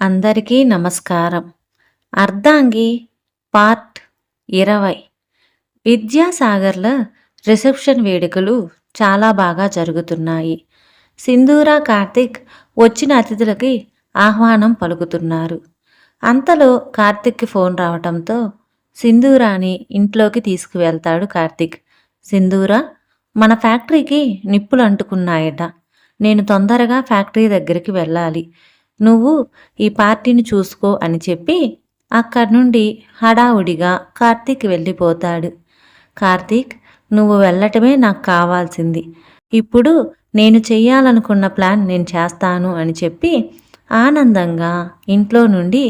అందరికీ నమస్కారం. అర్ధాంగి పార్ట్ ఇరవై. విద్యాసాగర్ల రిసెప్షన్ వేడుకలు చాలా బాగా జరుగుతున్నాయి. సింధూర కార్తిక్ వచ్చిన అతిథులకి ఆహ్వానం పలుకుతున్నారు. అంతలో కార్తిక్కి ఫోన్ రావటంతో సింధూరాని ఇంట్లోకి తీసుకువెళ్తాడు కార్తిక్. సింధూరా మన ఫ్యాక్టరీకి నిప్పులు అంటుకున్నాయట. నేను తొందరగా ఫ్యాక్టరీ దగ్గరికి వెళ్ళాలి. నువ్వు ఈ పార్టీని చూసుకో అని చెప్పి అక్కడి నుండి హడావుడిగా కార్తీక్ వెళ్ళిపోతాడు. కార్తీక్ నువ్వు వెళ్ళటమే నాకు కావాల్సింది. ఇప్పుడు నేను చెయ్యాలనుకున్న ప్లాన్ నేను చేస్తాను అని చెప్పి ఆనందంగా ఇంట్లో నుండి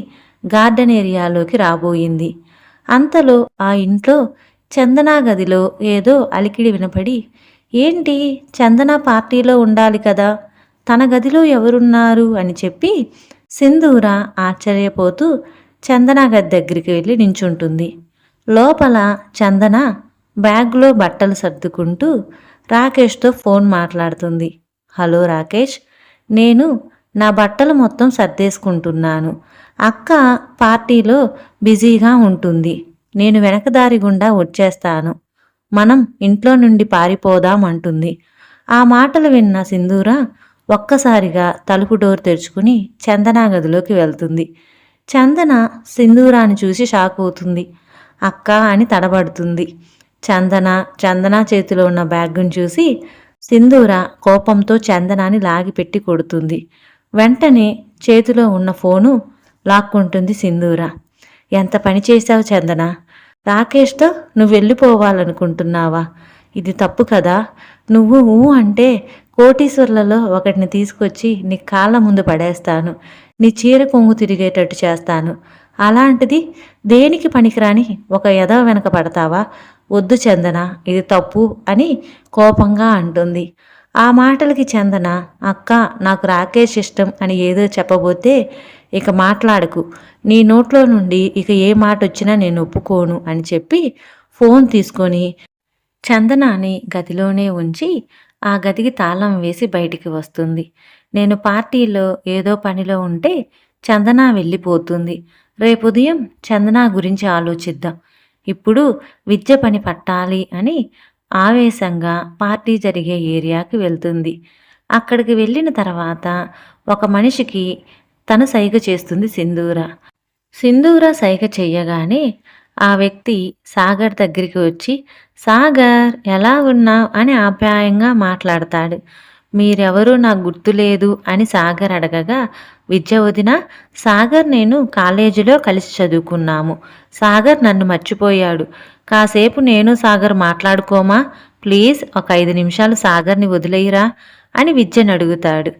గార్డెన్ ఏరియాలోకి రాబోయింది. అంతలో ఆ ఇంట్లో చందనా గదిలో ఏదో అలికిడి వినపడి ఏంటి? చందన పార్టీలో ఉండాలి కదా? తన గదిలో ఎవరున్నారు అని చెప్పి సింధూర ఆశ్చర్యపోతూ చందన గది దగ్గరికి వెళ్ళి నించుంటుంది. లోపల చందన బ్యాగ్లో బట్టలు సర్దుకుంటూ రాకేష్తో ఫోన్ మాట్లాడుతుంది. హలో రాకేష్ నేను నా బట్టలు మొత్తం సర్దేసుకుంటున్నాను. అక్క పార్టీలో బిజీగా ఉంటుంది. నేను వెనకదారి గుండా వచ్చేస్తాను. మనం ఇంట్లో నుండి పారిపోదాం అంటుంది. ఆ మాటలు విన్న సింధూర ఒక్కసారిగా తలుపు డోర్ తెరుచుకుని చందన గదిలోకి వెళ్తుంది. చందన సింధూరాన్ని చూసి షాక్ అవుతుంది. అక్క అని తడబడుతుంది. చందన చందన చేతిలో ఉన్న బ్యాగ్ను చూసి సింధూర కోపంతో చందనాన్ని లాగిపెట్టి కొడుతుంది. వెంటనే చేతిలో ఉన్న ఫోను లాక్కుంటుంది సింధూర. ఎంత పని చేశావు చందన? రాకేష్తో నువ్వు వెళ్ళిపోవాలనుకుంటున్నావా ఇది తప్పు కదా. నువ్వు ఊ అంటే కోటీశ్వర్లలో ఒకటిని తీసుకొచ్చి నీ కాళ్ళ ముందు పడేస్తాను నీ చీర కొంగు తిరిగేటట్టు చేస్తాను. అలాంటిది దేనికి పనికిరాని ఒక ఎదవ వెనక పడతావా? వద్దు చందన ఇది తప్పు అని కోపంగా అంటుంది. ఆ మాటలకి చందన అక్క నాకు రాకేష్ ఇష్టం అని ఏదో చెప్పబోతే ఇక మాట్లాడకు. నీ నోట్లో నుండి ఇక ఏ మాట వచ్చినా నేను ఒప్పుకోను అని చెప్పి ఫోన్ తీసుకొని చందనాని గదిలోనే ఉంచి ఆ గదికి తాళం వేసి బయటికి వస్తుంది. నేను పార్టీలో ఏదో పనిలో ఉంటే చందన వెళ్ళిపోతుంది. రేపు ఉదయం చందన గురించి ఆలోచిద్దాం. ఇప్పుడు విద్య పని పట్టాలి అని ఆవేశంగా పార్టీ జరిగే ఏరియాకి వెళ్తుంది. అక్కడికి వెళ్ళిన తర్వాత ఒక మనిషికి తను సైగ చేస్తుంది సింధూర. సింధూర సైగ చెయ్యగానే ఆ వ్యక్తి సాగర్ దగ్గరికి వచ్చి సాగర్ ఎలా ఉన్నావు? అని ఆప్యాయంగా మాట్లాడతాడు. మీరెవరూ నాకు గుర్తులేదు అని సాగర్ అడగగా విద్య వదిన సాగర్ నేను కాలేజీలో కలిసి చదువుకున్నాము. సాగర్ నన్ను మర్చిపోయాడు. కాసేపు నేను సాగర్ మాట్లాడుకోమా? ప్లీజ్ ఒక ఐదు నిమిషాలు సాగర్ని వదిలేయరా అని విద్యను అడుగుతాడు.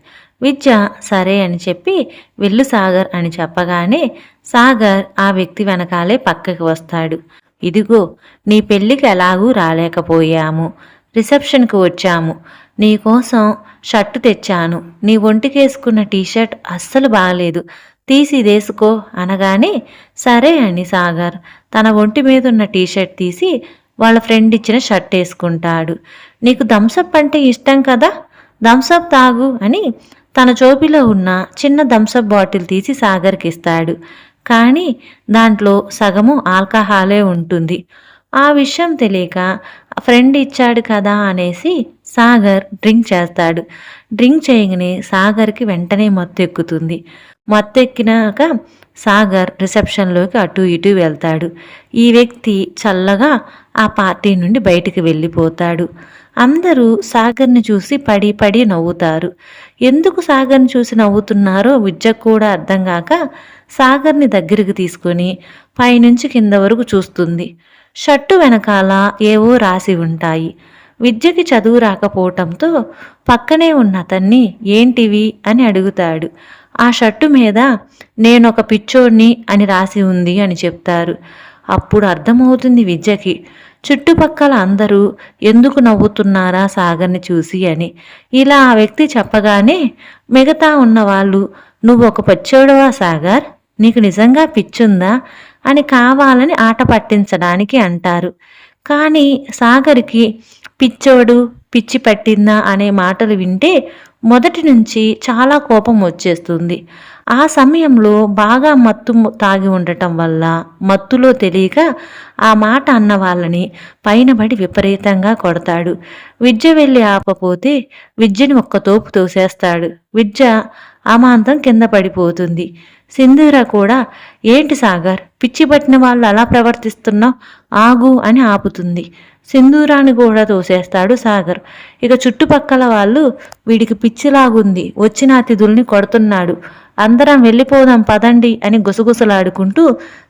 విద్య సరే అని చెప్పి వెళ్ళు సాగర్ అని చెప్పగానే సాగర్ ఆ వ్యక్తి వెనకాలే పక్కకి వస్తాడు. ఇదిగో నీ పెళ్ళికి ఎలాగూ రాలేకపోయాము. రిసెప్షన్కి వచ్చాము. నీకోసం షర్టు తెచ్చాను. నీ ఒంటికేసుకున్న టీషర్ట్ అస్సలు బాగలేదు తీసి ఇదేసుకో అనగానే సరే అని సాగర్. తన ఒంటి మీద ఉన్న టీషర్ట్ తీసి వాళ్ళ ఫ్రెండ్ ఇచ్చిన షర్ట్ వేసుకుంటాడు. నీకు థమ్సప్ అంటే ఇష్టం కదా? థమ్సప్ తాగు అని తన చోపిలో ఉన్న చిన్న థమ్సప్ బాటిల్ తీసి సాగర్కి ఇస్తాడు కానీ దాంట్లో సగము ఆల్కహాలే ఉంటుంది. ఆ విషయం తెలియక ఫ్రెండ్ ఇచ్చాడు కదా అనేసి సాగర్ డ్రింక్ చేస్తాడు. డ్రింక్ చేయగానే సాగర్కి వెంటనే మత్తు ఎక్కుతుంది మత్తు ఎక్కినాక సాగర్ రిసెప్షన్లోకి అటు ఇటు వెళ్తాడు. ఈ వ్యక్తి చల్లగా ఆ పార్టీ నుండి బయటికి వెళ్ళిపోతాడు. అందరూ సాగర్ని చూసి పడి పడి నవ్వుతారు. ఎందుకు సాగర్ని చూసి నవ్వుతున్నారో విద్యకు కూడా అర్థం కాక సాగర్ని దగ్గరికి తీసుకొని పైనుంచి కింద వరకు చూస్తుంది. షర్టు వెనకాల ఏవో రాసి ఉంటాయి. విద్యకి చదువు రాకపోవటంతో పక్కనే ఉన్న అతన్ని ఏంటివి అని అడుగుతాడు. ఆ షర్టు మీద నేనొక పిచ్చోడిని అని రాసి ఉంది అని చెప్తారు. అప్పుడు అర్థమవుతుంది విద్యకి. చుట్టుపక్కల అందరూ ఎందుకు నవ్వుతున్నారా సాగర్ని చూసి అని. ఇలా ఆ వ్యక్తి చెప్పగానే మిగతా ఉన్న వాళ్ళు నువ్వు ఒక పచ్చోడవా సాగర్? నీకు నిజంగా పిచ్చుందా అని కావాలని ఆట పట్టించడానికి అంటారు. కానీ సాగర్కి పిచ్చోడు పిచ్చి పట్టిందా అనే మాటలు వింటే మొదటి నుంచి చాలా కోపం వచ్చేస్తుంది. ఆ సమయంలో బాగా మత్తు తాగి ఉండటం వల్ల మత్తులో తెలియక ఆ మాట అన్న వాళ్ళని పైనబడి విపరీతంగా కొడతాడు. విద్య వెళ్ళి ఆపపోతే విద్యని ఒక్క తోపు తోసేస్తాడు. విద్య అమాంతం కింద పడిపోతుంది. సింధూర కూడా ఏంటి సాగర్ పిచ్చి పట్టిన వాళ్ళు అలా ప్రవర్తిస్తున్నావు ఆగు అని ఆపుతుంది. సింధూరాన్ని కూడా తోసేస్తాడు సాగర్. ఇక చుట్టుపక్కల వాళ్ళు వీడికి పిచ్చిలాగుంది వచ్చిన అతిథుల్ని కొడుతున్నాడు. అందరం వెళ్ళిపోదాం పదండి అని గుసగుసలాడుకుంటూ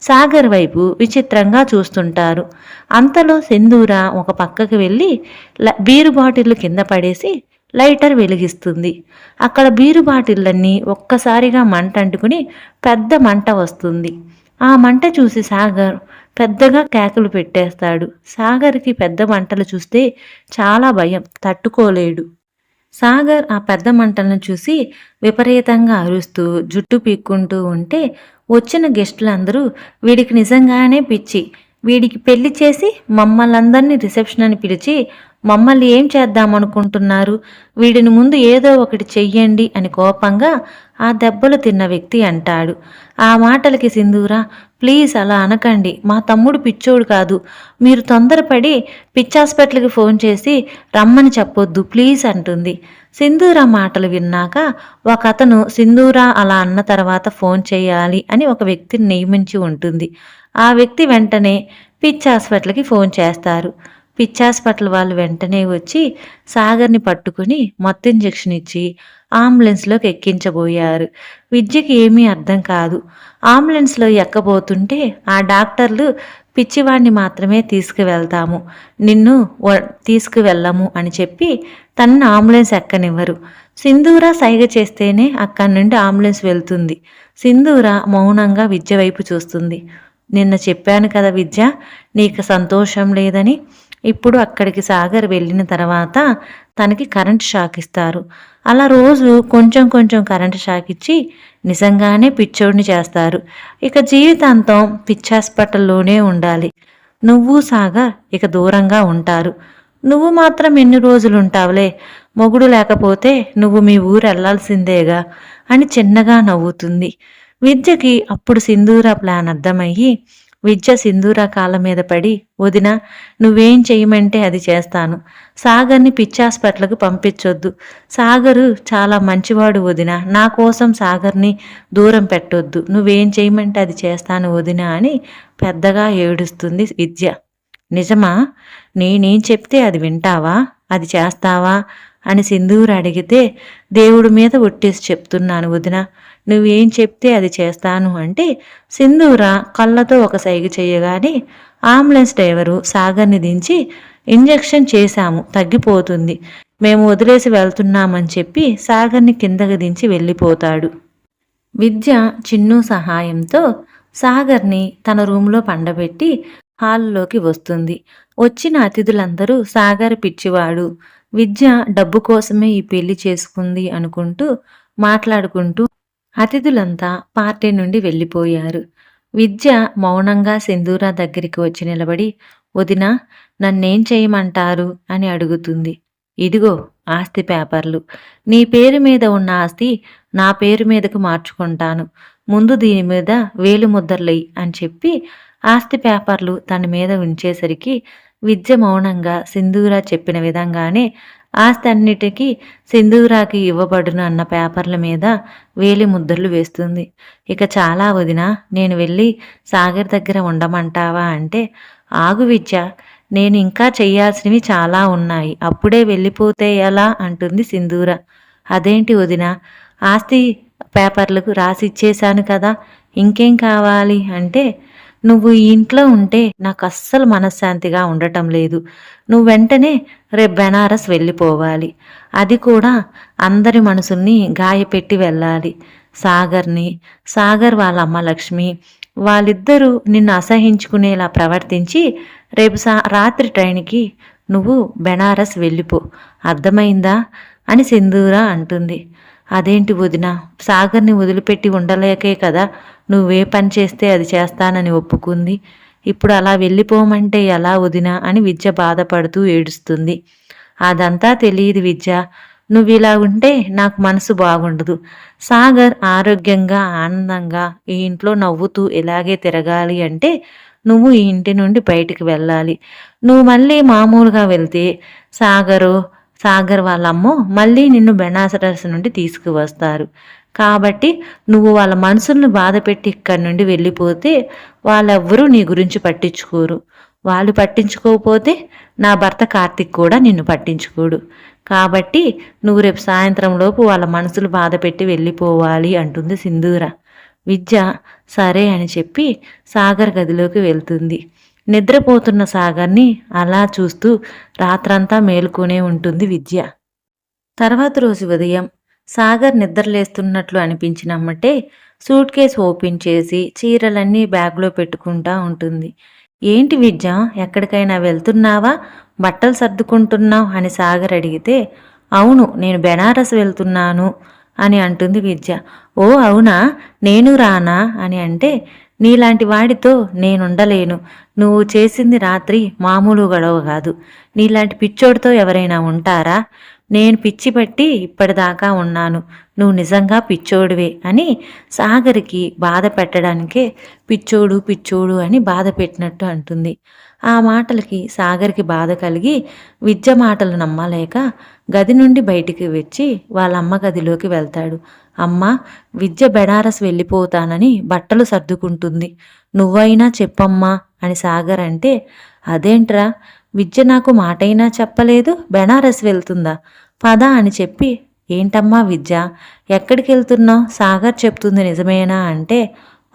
సాగర్ వైపు విచిత్రంగా చూస్తుంటారు. అంతలో సింధూర ఒక పక్కకి వెళ్ళి బీరు బాటిల్ కింద పడేసి లైటర్ వెలిగిస్తుంది. అక్కడ బీరు బాటిళ్ళన్నీ ఒక్కసారిగా మంట అంటుకుని పెద్ద మంట వస్తుంది. ఆ మంట చూసి సాగర్ పెద్దగా కేకలు పెట్టేస్తాడు. సాగర్కి పెద్ద మంటలు చూస్తే చాలా భయం తట్టుకోలేడు. సాగర్ ఆ పెద్ద మంటలను చూసి విపరీతంగా అరుస్తూ జుట్టు పీక్కుంటూ ఉంటే వచ్చిన గెస్టులందరూ వీడికి నిజంగానే పిచ్చి వీడికి పెళ్ళి చేసి మమ్మల్ని అందరినీ రిసెప్షన్ అని పిలిచి మమ్మల్ని ఏం చేద్దామనుకుంటున్నారు? వీడిని ముందు ఏదో ఒకటి చెయ్యండి అని కోపంగా ఆ దెబ్బలు తిన్న వ్యక్తి అంటాడు. ఆ మాటలకి సింధూరా ప్లీజ్ అలా అనకండి. మా తమ్ముడు పిచ్చోడు కాదు. మీరు తొందరపడి పిచ్చి హాస్పిటల్కి ఫోన్ చేసి రమ్మని చెప్పొద్దు. ప్లీజ్ అంటుంది. సింధూర మాటలు విన్నాక ఒక అతను సింధూర అలా అన్న తర్వాత ఫోన్ చేయాలి అని ఒక వ్యక్తిని నియమించి ఉంటుంది. ఆ వ్యక్తి వెంటనే పిచ్ హాస్పిటల్కి ఫోన్ చేస్తారు. పిచ్ హాస్పిటల్ వాళ్ళు వెంటనే వచ్చి సాగర్ని పట్టుకుని మొత్తం ఇంజెక్షన్ ఇచ్చి అంబులెన్స్లోకి ఎక్కించబోయారు. విద్యకి ఏమీ అర్థం కాదు. అంబులెన్స్లో ఎక్కబోతుంటే ఆ డాక్టర్లు పిచ్చివాడిని మాత్రమే తీసుకువెళ్తాము. నిన్ను తీసుకువెళ్ళము అని చెప్పి తనను అంబులెన్స్ ఎక్కనివ్వరు. సింధూర సైగ చేస్తేనే అక్కడి నుండి అంబులెన్స్ వెళ్తుంది. సింధూర మౌనంగా విద్య వైపు చూస్తుంది. నిన్న చెప్పాను కదా విద్య నీకు సంతోషం లేదని ఇప్పుడు అక్కడికి సాగర్ వెళ్ళిన తర్వాత తనకి కరెంట్ షాక్ ఇస్తారు. అలా రోజు కొంచెం కొంచెం కరెంట్ షాక్ ఇచ్చి నిజంగానే పిచ్చోడిని చేస్తారు. ఇక జీవితాంతం పిచ్ హాస్పిటల్లోనే ఉండాలి. నువ్వు సాగర్ ఇక దూరంగా ఉంటారు. నువ్వు మాత్రం ఎన్ని రోజులు ఉంటావులే మొగుడు లేకపోతే నువ్వు మీ ఊరు వెళ్ళాల్సిందేగా అని చిన్నగా నవ్వుతుంది. విద్యకి అప్పుడు సింధూర ప్లాన్ అర్థమయ్యి విద్య సింధూర కాళ్ళ మీద పడి వదిన నువ్వేం చేయమంటే అది చేస్తాను. సాగర్ని పిచ్చి హాస్పిటల్కి పంపించొద్దు. సాగరు చాలా మంచివాడు వదిన. నా కోసం సాగర్ని దూరం పెట్టొద్దు. నువ్వేం చేయమంటే అది చేస్తాను వదిన అని పెద్దగా ఏడుస్తుంది విద్య. నిజమా? నేనేం చెప్తే అది వింటావా? అది చేస్తావా? అని సింధూరు అడిగితే దేవుడి మీద ఒట్టేసి చెప్తున్నాను వదిన. నువ్వేం చెప్తే అది చేస్తాను అంటే సింధూర కళ్ళతో ఒక సైగ చేయగానే అంబులెన్స్ డ్రైవరు సాగర్ని దించి ఇంజెక్షన్ చేశాము తగ్గిపోతుంది. మేము వదిలేసి వెళ్తున్నామని చెప్పి సాగర్ని కిందకి దించి వెళ్ళిపోతాడు. విద్య చిన్ను సహాయంతో సాగర్ని తన రూమ్లో పండబెట్టి హాల్లోకి వస్తుంది. వచ్చిన అతిథులందరూ సాగర్ పిచ్చివాడు విద్య డబ్బు కోసమే ఈ పెళ్ళి చేసుకుంది అనుకుంటూ మాట్లాడుకుంటూ అతిథులంతా పార్టీ నుండి వెళ్ళిపోయారు. విద్య మౌనంగా సింధూర దగ్గరికి వచ్చి నిలబడి వదిన నన్నేం చేయమంటారు? అని అడుగుతుంది. ఇదిగో ఆస్తి పేపర్లు. నీ పేరు మీద ఉన్న ఆస్తి నా పేరు మీదకు మార్చుకుంటాను. ముందు దీని మీద వేలు ముద్రలై అని చెప్పి ఆస్తి పేపర్లు తన మీద ఉంచేసరికి విద్య మౌనంగా సింధూర చెప్పిన విధంగానే ఆస్తన్నిటికీ సింధూరాకి ఇవ్వబడును అన్న పేపర్ల మీద వేలి ముద్రలు వేస్తుంది. ఇక చాలా వదిన నేను వెళ్ళి సాగర్ దగ్గర ఉండమంటావా అంటే ఆగు విద్య నేను ఇంకా చెయ్యాల్సినవి చాలా ఉన్నాయి అప్పుడే వెళ్ళిపోతే ఎలా? అంటుంది సింధూర. అదేంటి వదిన ఆస్తి పేపర్లకు రాసి ఇచ్చేశాను కదా ఇంకేం కావాలి? అంటే నువ్వు ఈ ఇంట్లో ఉంటే నాకు అస్సలు మనశ్శాంతిగా ఉండటం లేదు. నువ్వు వెంటనే రేపు బెనారస్ వెళ్ళిపోవాలి. అది కూడా అందరి మనసుల్ని గాయపెట్టి వెళ్ళాలి. సాగర్ని సాగర్ వాళ్ళ అమ్మ లక్ష్మి వాళ్ళిద్దరూ నిన్ను అసహించుకునేలా ప్రవర్తించి రేపు సా రాత్రి ట్రైన్కి నువ్వు బెనారస్ వెళ్ళిపో. అర్థమైందా? అని సింధూర అంటుంది. అదేంటి వదిన? సాగర్ని వదిలిపెట్టి ఉండలేకే కదా? నువ్వే పని చేస్తే అది చేస్తానని ఒప్పుకుంది. ఇప్పుడు అలా వెళ్ళిపోమంటే ఎలా వదినా అని విద్య బాధపడుతూ ఏడుస్తుంది. అదంతా తెలియదు విద్య. నువ్వు ఇలా ఉంటే నాకు మనసు బాగుండదు. సాగర్ ఆరోగ్యంగా ఆనందంగా ఈ ఇంట్లో నవ్వుతూ ఇలాగే తిరగాలి అంటే నువ్వు ఈ ఇంటి నుండి బయటికి వెళ్ళాలి. నువ్వు మళ్ళీ మామూలుగా వెళ్తే సాగరు సాగర్ వాళ్ళమ్మో మళ్ళీ నిన్ను బెనాసరస్ నుండి తీసుకువస్తారు. కాబట్టి నువ్వు వాళ్ళ మనసులను బాధ పెట్టి ఇక్కడి నుండి వెళ్ళిపోతే వాళ్ళెవ్వరూ నీ గురించి పట్టించుకోరు. వాళ్ళు పట్టించుకోకపోతే నా భర్త కార్తిక్ కూడా నిన్ను పట్టించుకోడు. కాబట్టి నువ్వు రేపు సాయంత్రంలోపు వాళ్ళ మనసులు బాధ పెట్టి వెళ్ళిపోవాలి అంటుంది సింధూర. విద్య సరే అని చెప్పి సాగర్ గదిలోకి వెళ్తుంది. నిద్రపోతున్న సాగర్ని అలా చూస్తూ రాత్రంతా మేలుకొనే ఉంటుంది విద్య. తర్వాత రోజు ఉదయం సాగర్ నిద్రలేస్తున్నట్లు అనిపించినమ్మటే సూట్ కేస్ ఓపెన్ చేసి చీరలన్నీ బ్యాగ్లో పెట్టుకుంటా ఉంటుంది. ఏంటి విద్య ఎక్కడికైనా వెళ్తున్నావా? బట్టలు సర్దుకుంటున్నావు? అని సాగర్ అడిగితే అవును నేను బెనారస్ వెళ్తున్నాను అని అంటుంది విద్య. ఓ అవునా? నేను రానా? అని అంటే నీలాంటి వాడితో నేనుండలేను. నువ్వు చేసింది రాత్రి మామూలు గొడవ కాదు. నీలాంటి పిచ్చోడితో ఎవరైనా ఉంటారా? నేను పిచ్చి పట్టి ఇప్పటిదాకా ఉన్నాను. నువ్వు నిజంగా పిచ్చోడివే అని సాగర్కి బాధ పెట్టడానికే పిచ్చోడు పిచ్చోడు అని బాధ పెట్టినట్టు అంటుంది. ఆ మాటలకి సాగర్కి బాధ కలిగి విద్య మాటలు నమ్మలేక గది నుండి బయటికి వచ్చి వాళ్ళ అమ్మ గదిలోకి వెళ్తాడు. అమ్మ విద్య బెనారస్ వెళ్ళిపోతానని బట్టలు సర్దుకుంటుంది. నువ్వైనా చెప్పమ్మా అని సాగర్ అంటే అదేంట్రా? విద్య నాకు మాటైనా చెప్పలేదు బెనారస్ వెళ్తుందా? పద అని చెప్పి ఏంటమ్మా విద్య ఎక్కడికి వెళ్తున్నావు సాగర్ చెప్తుంది నిజమేనా? అంటే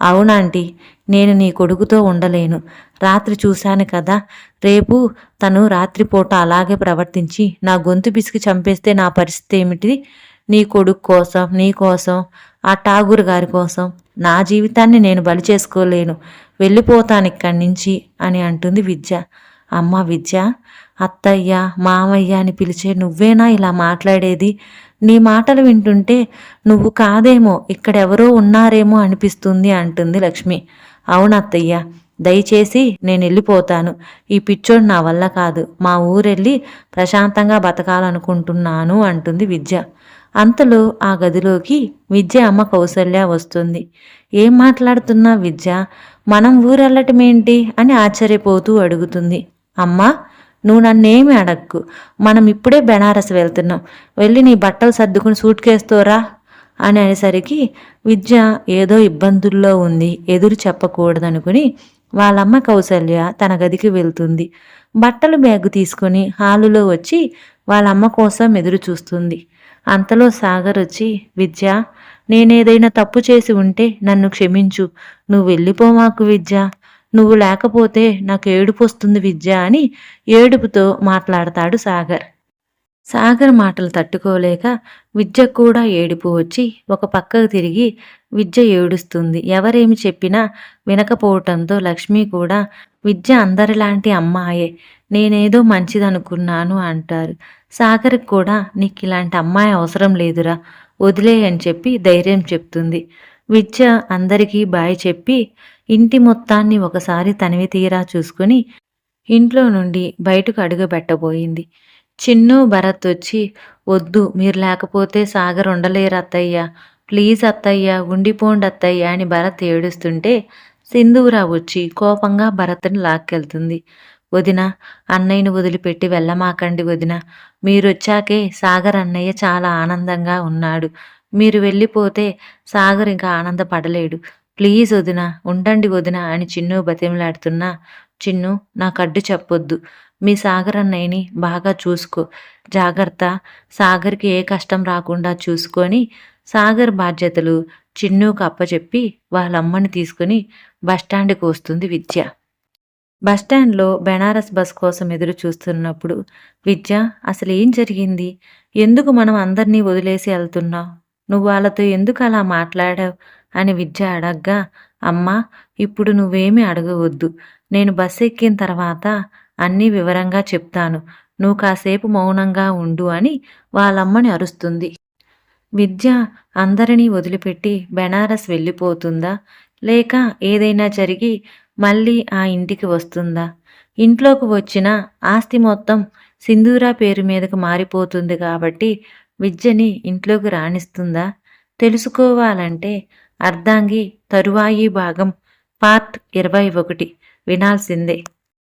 అవునాంటీ నేను నీ కొడుకుతో ఉండలేను. రాత్రి చూశాను కదా రేపు తను రాత్రిపూట అలాగే ప్రవర్తించి నా గొంతు పిసికి చంపేస్తే నా పరిస్థితి ఏమిటి? నీ కొడుకు కోసం నీ కోసం ఆ ఠాగూర్ గారి కోసం. నా జీవితాన్ని నేను బలి చేసుకోలేను. వెళ్ళిపోతాను ఇక్కడి నుంచి అని అంటుంది విద్య. అమ్మ విద్య అత్తయ్య మామయ్య అని పిలిచే నువ్వేనా ఇలా మాట్లాడేది? నీ మాటలు వింటుంటే నువ్వు కాదేమో ఇక్కడెవరో ఉన్నారేమో అనిపిస్తుంది అంటుంది లక్ష్మి. అవునత్తయ్య దయచేసి నేను వెళ్ళిపోతాను ఈ పిచ్చోడు నా వల్ల కాదు. మా ఊరెళ్ళి ప్రశాంతంగా బతకాలనుకుంటున్నాను అంటుంది విద్య. అంతలో ఆ గదిలోకి విద్య అమ్మ కౌసల్య వస్తుంది. ఏం మాట్లాడుతున్నా విద్య? మనం ఊరెళ్ళటమేంటి? అని ఆశ్చర్యపోతూ అడుగుతుంది. అమ్మా నువ్వు నన్నేమి అడక్కు. మనం ఇప్పుడే బెనారస్ వెళ్తున్నాం. వెళ్ళి నీ బట్టలు సర్దుకుని సూట్ కేస్తోరా అని అనేసరికి విద్య ఏదో ఇబ్బందుల్లో ఉంది ఎదురు చెప్పకూడదనుకుని వాళ్ళమ్మ కౌసల్య తన గదికి వెళ్తుంది. బట్టలు బ్యాగు తీసుకుని హాలులో వచ్చి వాళ్ళమ్మ కోసం ఎదురు చూస్తుంది. అంతలో సాగర్ వచ్చి విద్య నేనేదైనా తప్పు చేసి ఉంటే నన్ను క్షమించు. నువ్వు వెళ్ళిపోమాకు విద్య. నువ్వు లేకపోతే నాకు ఏడుపు వస్తుంది విద్య అని ఏడుపుతో మాట్లాడతాడు సాగర్. సాగర్ మాటలు తట్టుకోలేక విద్య కూడా ఏడుపు వచ్చి ఒక పక్కకు తిరిగి విద్య ఏడుస్తుంది. ఎవరేమి చెప్పినా వినకపోవటంతో లక్ష్మి కూడా విద్య అందరిలాంటి అమ్మాయే నేనేదో మంచిదనుకున్నాను అంటారు. సాగర్కి కూడా నీకు ఇలాంటి అమ్మాయి అవసరం లేదురా వదిలే అని చెప్పి ధైర్యం చెప్తుంది. విద్య అందరికీ బాయ్ చెప్పి ఇంటి మొత్తాన్ని ఒకసారి తనివి తీరా చూసుకుని ఇంట్లో నుండి బయటకు అడుగుపెట్టబోయింది చిన్ను భరత్ వచ్చి వద్దు మీరు లేకపోతే సాగర్ ఉండలేరు అత్తయ్య. ప్లీజ్ అత్తయ్య ఉండిపోండి అత్తయ్య అని భరత్ ఏడుస్తుంటే సింధూరా వచ్చి కోపంగా భరత్ని లాక్కెళ్తుంది. వదిన అన్నయ్యను వదిలిపెట్టి వెళ్ళమాకండి వదిన. మీరొచ్చాకే సాగర్ అన్నయ్య చాలా ఆనందంగా ఉన్నాడు. మీరు వెళ్ళిపోతే సాగర్ ఇంకా ఆనందపడలేడు. ప్లీజ్ వదిన ఉండండి వదిన అని చిన్ను బతిమలాడుతున్నా. చిన్ను నా కడ్డు చెప్పొద్దు. మీ సాగర్ అన్నయ్యని బాగా చూసుకో. జాగ్రత్త. సాగర్కి ఏ కష్టం రాకుండా చూసుకొని సాగర్ బాధ్యతలు చిన్నుకు అప్పచెప్పి వాళ్ళ అమ్మని తీసుకుని బస్టాండ్కి వస్తుంది విద్య. బస్టాండ్లో బెనారస్ బస్ కోసం ఎదురు చూస్తున్నప్పుడు విద్య అసలు ఏం జరిగింది? ఎందుకు మనం అందరినీ వదిలేసి వెళ్తున్నావు? నువ్వు వాళ్ళతో ఎందుకు అలా మాట్లాడావు? అని విద్య అడగ్గా అమ్మా ఇప్పుడు నువ్వేమీ అడగవద్దు. నేను బస్సు ఎక్కిన తర్వాత అన్నీ వివరంగా చెప్తాను. నువ్వు కాసేపు మౌనంగా ఉండు అని వాళ్ళమ్మని అరుస్తుంది. విద్య అందరినీ వదిలిపెట్టి బెనారస్ వెళ్ళిపోతుందా? లేక ఏదైనా జరిగి మళ్ళీ ఆ ఇంటికి వస్తుందా? ఇంట్లోకి వచ్చిన ఆస్తి మొత్తం సింధూరా పేరు మీదకు మారిపోతుంది కాబట్టి విద్యని ఇంట్లోకి రాణిస్తుందా? తెలుసుకోవాలంటే అర్ధాంగి తరువాయి భాగం పార్ట్ ఇరవై ఒకటి. వినాల్సిందే.